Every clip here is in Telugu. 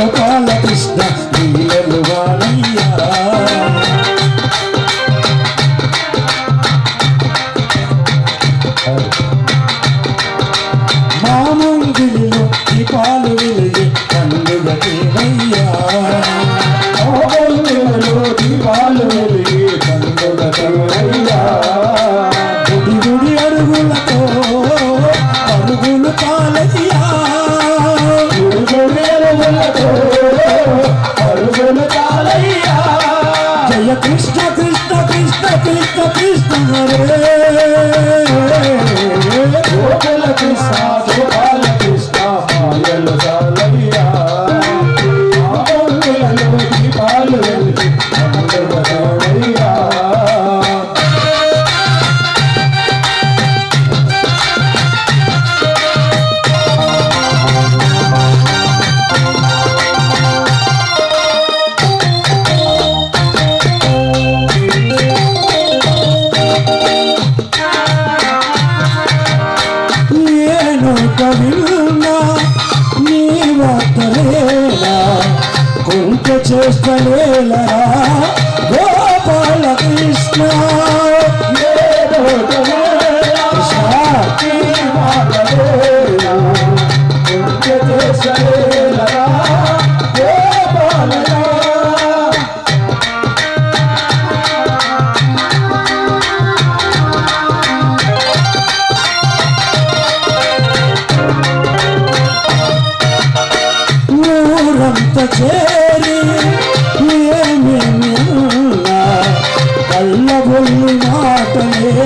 గోపాలకృష్ణ నీలలు వాణయ్యా మామంగిలిలో దీపాలు వెలిగి పండుగ దేవయ్యా మామంగిలిలో దీపాలు వెలిగి పండుగ దేవయ్యా గుడి అడుగులతో la Krishna Krishna Hare Hare. Hare Hare Hare Hare Hare Hare Hare కవిలున్నా నీ మాత్రమేనా? కొంత చేస్తలేలా గోపాలకృష్ణ? చిన్న చిన్న చిన్న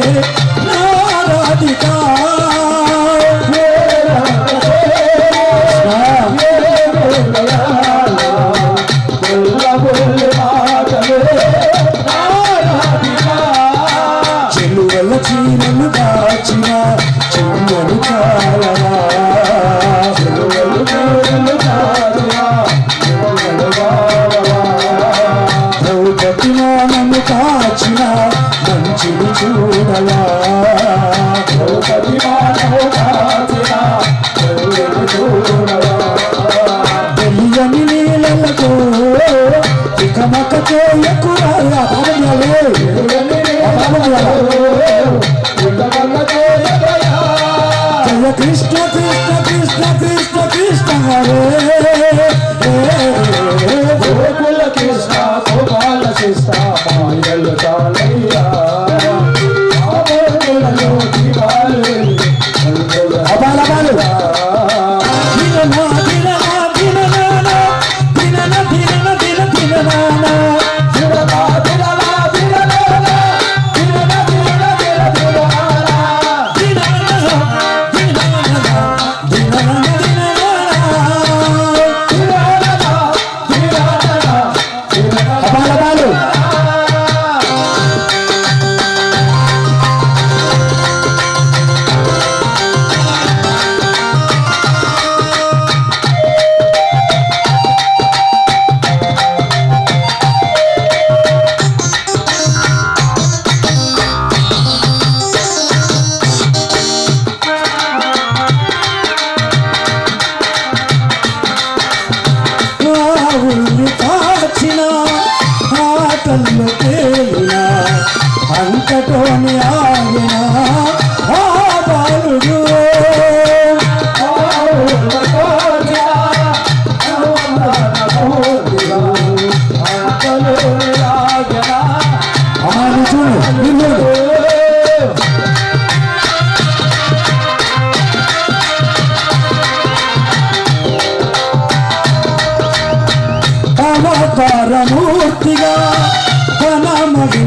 నారాధికా. చెలువల చీరలు దాచిన చిన్నలు చెడు చూడలా. ద్రౌపది తెలియని నీళ్ళతో ఇకమక చేయకురాలా జయ కృష్ణ కృష్ణ కృష్ణ కృష్ణ కృష్ణ హరే.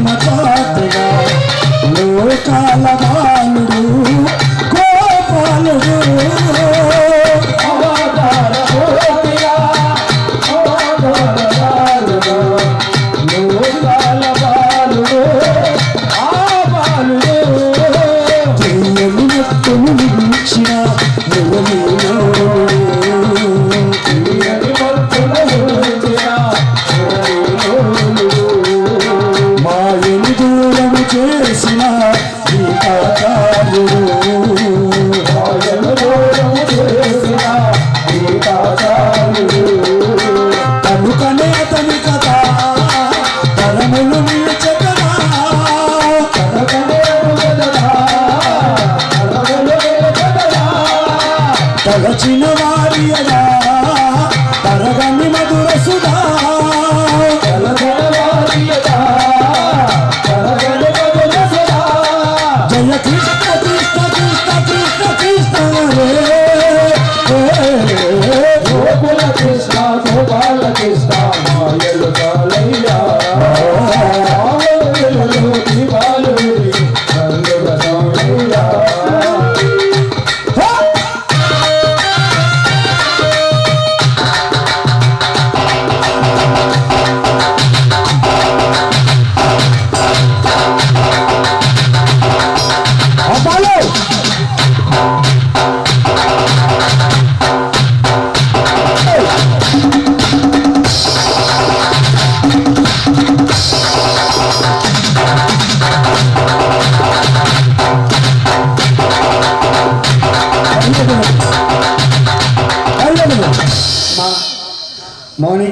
Thank you.